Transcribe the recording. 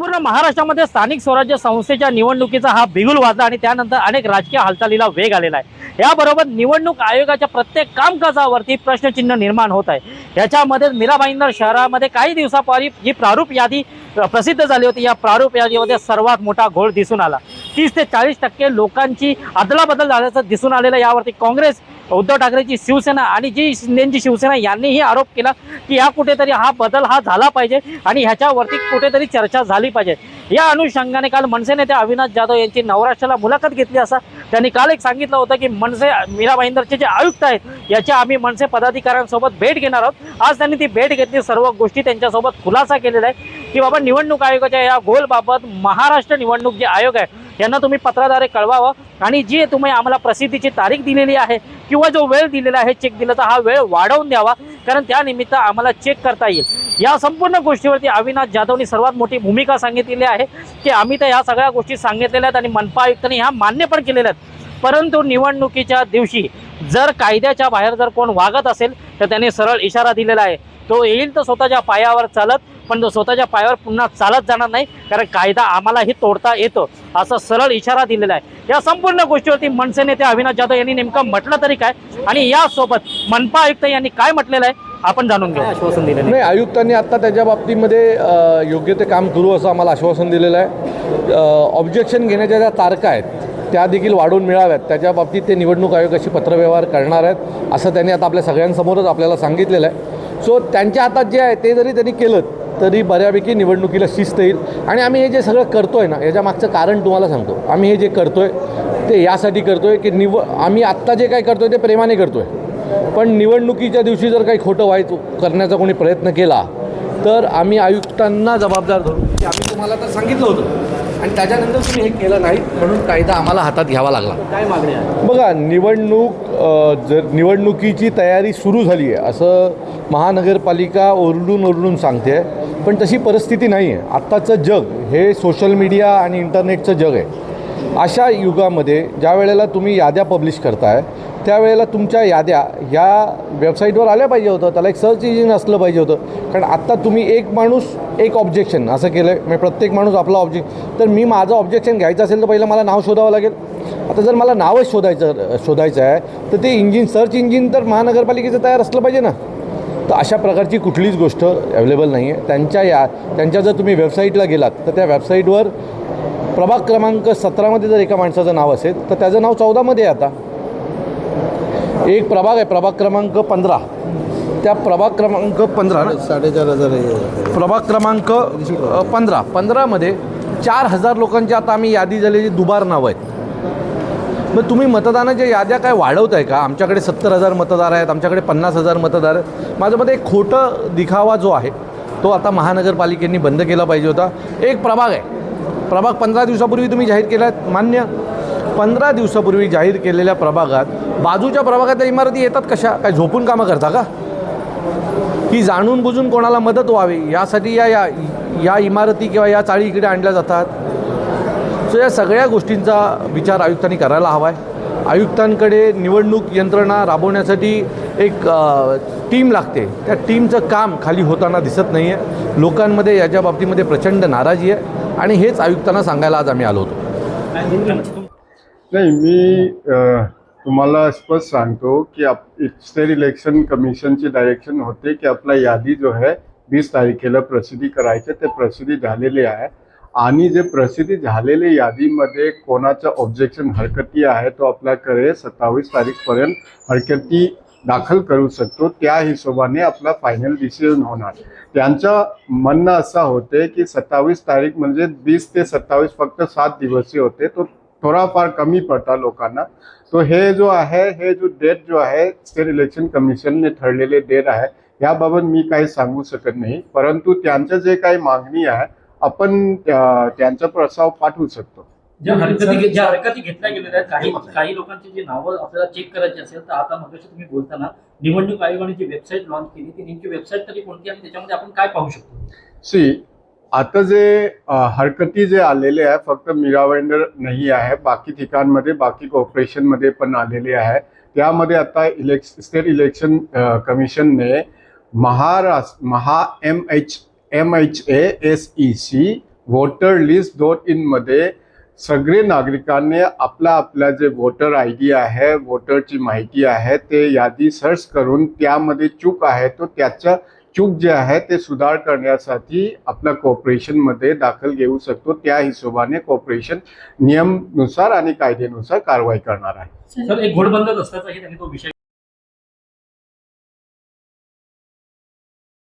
महाराष्ट्रामध्ये स्थानिक स्वराज्य संस्थेच्या निवडणुकीचा हा बिगुल वाजला आणि त्यानंतर अनेक राजकीय हालचालीला वेग आलेला आहे. याबरोबर निवडणूक आयोगाच्या प्रत्येक कामकाजावरती प्रश्नचिन्ह निर्माण होत आहे. याच्यामध्ये मीरा भाईंदर शहरामध्ये काही दिवसापूर्वी जी प्रारूप यादी प्रसिद्ध झाली होती या प्रारूप यादीमध्ये सर्वात मोठा घोळ दिसून आला. तीस ते चाळीस टक्के लोकांची अदलाबदल झाल्याचं दिसून आलेलं यावरती काँग्रेस उद्धव ठाकरेची शिवसेना आणि जी शिंदेची शिवसेना यांनीही आरोप केला की या कुठेतरी हा बदल हा झाला पाहिजे आणि ह्याच्यावरती कुठेतरी चर्चा झाली पाहिजे. या अनुषंगाने काल मनसे नेते अविनाश जाधव यांची नवराष्ट्राला मुलाखत घेतली असता त्यांनी काल एक सांगितलं होतं की मनसे मीरा भाईंदरचे जे आयुक्त आहेत याच्या आम्ही मनसे पदाधिकाऱ्यांसोबत भेट घेणार आहोत. आज त्यांनी ती भेट घेतली सर्व गोष्टी त्यांच्यासोबत खुलासा केलेला आहे की बाबा निवडणूक आयोगाच्या या गोलबाबत महाराष्ट्र निवडणूक जे आयोग आहे यांना तुम्ही पत्राद्वारे कळवावं. आणि जी तुम्ही आम्हाला प्रसिद्धीची तारीख दिलेली आहे किंवा जो वेळ दिलेला आहे चेक दिल्याचा हा वेळ वाढवून द्यावा. कारण त्यानिमित्त आम्हाला चेक करता येईल. या संपूर्ण गोष्टीवरती अविनाश जाधवनी सर्वात मोठी भूमिका सांगितलेली आहे की आम्ही तर ह्या सगळ्या गोष्टी सांगितलेल्या आहेत आणि मनपा आयुक्तांनी ह्या मान्य पण केलेल्या आहेत. परंतु निवडणुकीच्या दिवशी जर कायद्याच्या बाहेर जर कोण वागत असेल तर त्याने सरळ इशारा दिलेला आहे. तो येईल तर स्वतःच्या पायावर चालत पण तो स्वतःच्या पायावर पुन्हा चालत जाणार नाही कारण कायदा आम्हालाही तोडता येतो असा सरळ इशारा दिलेला आहे. या संपूर्ण गोष्टीवरती मनसे नेते अविनाश जाधव यांनी नेमकं म्हटलं तरी काय? आणि यासोबत मनपा आयुक्त यांनी काय म्हटलेलं आहे आपण जाणून घेऊ. आश्वासन दिलेलं नाही आयुक्तांनी आत्ता त्याच्या बाबतीमध्ये योग्य ते काम करू असं आम्हाला आश्वासन दिलेलं आहे. ऑब्जेक्शन घेण्याच्या ज्या तारखा आहेत त्या देखील वाढवून मिळाव्यात. त्याच्या बाबतीत ते निवडणूक आयोगाशी पत्रव्यवहार करणार आहेत असं त्यांनी आता आपल्या सगळ्यांसमोरच आपल्याला सांगितलेलं आहे. सो त्यांच्या हातात जे आहे ते जरी त्यांनी केलं तरी बऱ्यापैकी निवडणुकीला शिस्त येईल. आणि आम्ही हे जे सगळं करतोय ना याच्या मागचं कारण तुम्हाला सांगतो. आम्ही हे जे करतोय ते यासाठी करतोय की निव आम्ही आत्ता जे काही करतोय ते प्रेमाने करतोय. पण निवडणुकीच्या दिवशी जर काही खोटं वाईट करण्याचा कोणी प्रयत्न केला तर आम्ही आयुक्तांना जबाबदार धरू. की आम्ही तुम्हाला तर सांगितलं होतं. आणि त्याच्यानंतर तुम्ही हे केलं नाही म्हणून कायदा आम्हाला हातात घ्यावा लागला. काय मागणी आहे बघा निवडणूक जर निवडणुकीची तयारी सुरू झाली आहे असं महानगरपालिका ओरडून ओरडून सांगते. पण तशी परिस्थिती नाही आहे आत्ताचं जग हे सोशल मीडिया आणि इंटरनेटचं जग आहे. अशा युगामध्ये ज्या वेळेला तुम्ही याद्या पब्लिश करताय त्यावेळेला तुमच्या याद्या ह्या वेबसाईटवर आल्या पाहिजे होतं. त्याला एक सर्च इंजिन असलं पाहिजे होतं. कारण आत्ता तुम्ही एक माणूस एक ऑब्जेक्शन असं केलं आहे म्हणजे प्रत्येक माणूस आपला ऑब्जेक्ट तर मी माझं ऑब्जेक्शन घ्यायचं असेल तर पहिलं मला नाव शोधावं लागेल. आता जर मला नावच शोधायचं शोधायचं आहे तर ते इंजिन सर्च इंजिन तर महानगरपालिकेचं तयार असलं पाहिजे ना. तर अशा प्रकारची कुठलीच गोष्ट अवेलेबल नाही आहे त्यांच्या या त्यांच्या जर तुम्ही वेबसाईटला गेलात तर त्या वेबसाईटवर प्रभाग क्रमांक सतरामध्ये जर एका माणसाचं नाव असेल तर त्याचं नाव चौदामध्ये आहे आता. एक प्रभाग आहे प्रभाग क्रमांक पंधरा. त्या प्रभाग क्रमांक पंधरा साडेचार हजार. प्रभाग क्रमांक पंधरा. पंधरामध्ये चार हजार लोकांची आता आम्ही यादी झालेली दुबार नावं आहेत. मग तुम्ही मतदानाच्या याद्या काय वाढवत आहे का? आमच्याकडे सत्तर हजार मतदार आहेत आमच्याकडे पन्नास हजार मतदार आहेत. माझं मते एक खोटं दिखावा जो आहे तो आता महानगरपालिकेने बंद केला पाहिजे होता. एक प्रभाग आहे. प्रभाग पंधरा दिवसापूर्वी तुम्ही जाहीर केला आहे मान्य. पंधरा दिवसापूर्वी जाहीर केलेल्या प्रभागात बाजूच्या प्रभागातल्या इमारती येतात कशा? काय झोपून कामं करता का? की जाणून बुजून कोणाला मदत व्हावी? यासाठी या या या इमारती किंवा या चाळी इकडे आणल्या जातात. सो या सगळ्या गोष्टींचा विचार आयुक्तांनी करायला हवा आहे आयुक्तांकडे निवडणूक यंत्रणा राबवण्यासाठी एक टीम लागते. त्या टीमचं काम खाली होताना दिसत नाही आहे लोकांमध्ये याच्या बाबतीमध्ये प्रचंड नाराजी आहे आणि हेच आयुक्तांना सांगायला आज आम्ही आलो होतो. नाही मी तुम्हाला स्पष्ट सांगतो की आप स्टेट इलेक्शन कमिशनची डायरेक्शन होते की आपला यादी जो आहे वीस तारखेला प्रसिद्धी करायचे ते प्रसिद्धी झालेली आहे. आणि जे प्रसिद्धी झालेले यादीमध्ये कोणाचं ऑब्जेक्शन हरकती आहे तो आपल्याकडे सत्तावीस तारीखपर्यंत हरकती दाखल करू शकतो. त्या हिशोबाने आपला फायनल डिसिजन होणार. त्यांचं म्हणणं असं होते की सत्तावीस तारीख म्हणजे वीस ते सत्तावीस फक्त सात दिवसीय होते. तो थोडाफार कमी पडता लोकांना. तो हे जो आहे हे जो डेट जो आहे स्टेट इलेक्शन कमिशनने ठरलेले डेट आहे. याबाबत मी काही सांगू शकत नाही. परंतु त्यांचं जे काही मागणी आहे आपण त्या- त्यांचा प्रस्ताव पाठवू शकतो. ज्या हरकती ज्या हरकती घेतल्या गेलेल्या आहेत काही काही लोकांची जी नावं आपल्याला चेक करायची असेल तर आता मगाशी तुम्ही बोलताना निवडणूक आयोगाने जी वेबसाईट लॉन्च केली ती नेमकी वेबसाईट तरी कोणती आणि त्याच्यामध्ये आपण काय पाहू शकतो? सी आता जे हरकती जे आलेले आहे फक्त मीरावेंडर नाही आहे बाकी ठिकाणमध्ये बाकी कॉर्पोरेशनमध्ये पण आलेले आहे. त्यामध्ये आता election state election कमिशनने Maharashtra Maha M H M H A S E C voter list dot इनमध्ये सगळे नागरिकांनी आपला आपला जे व्होटर आय डी आहे व्होटरची माहिती आहे ते यादी सर्च करून त्यामध्ये चूक आहे तो त्याच्या चूक जे आहे ते सुधार करण्यासाठी आपल्या कॉर्पोरेशनमध्ये दाखल घेऊ शकतो. त्या हिशोबाने कॉर्पोरेशन नियमनुसार आणि कायद्यानुसार कारवाई करणार आहे. सर एक घोडबंद दस्त्याचाही त्यांनी तो विषय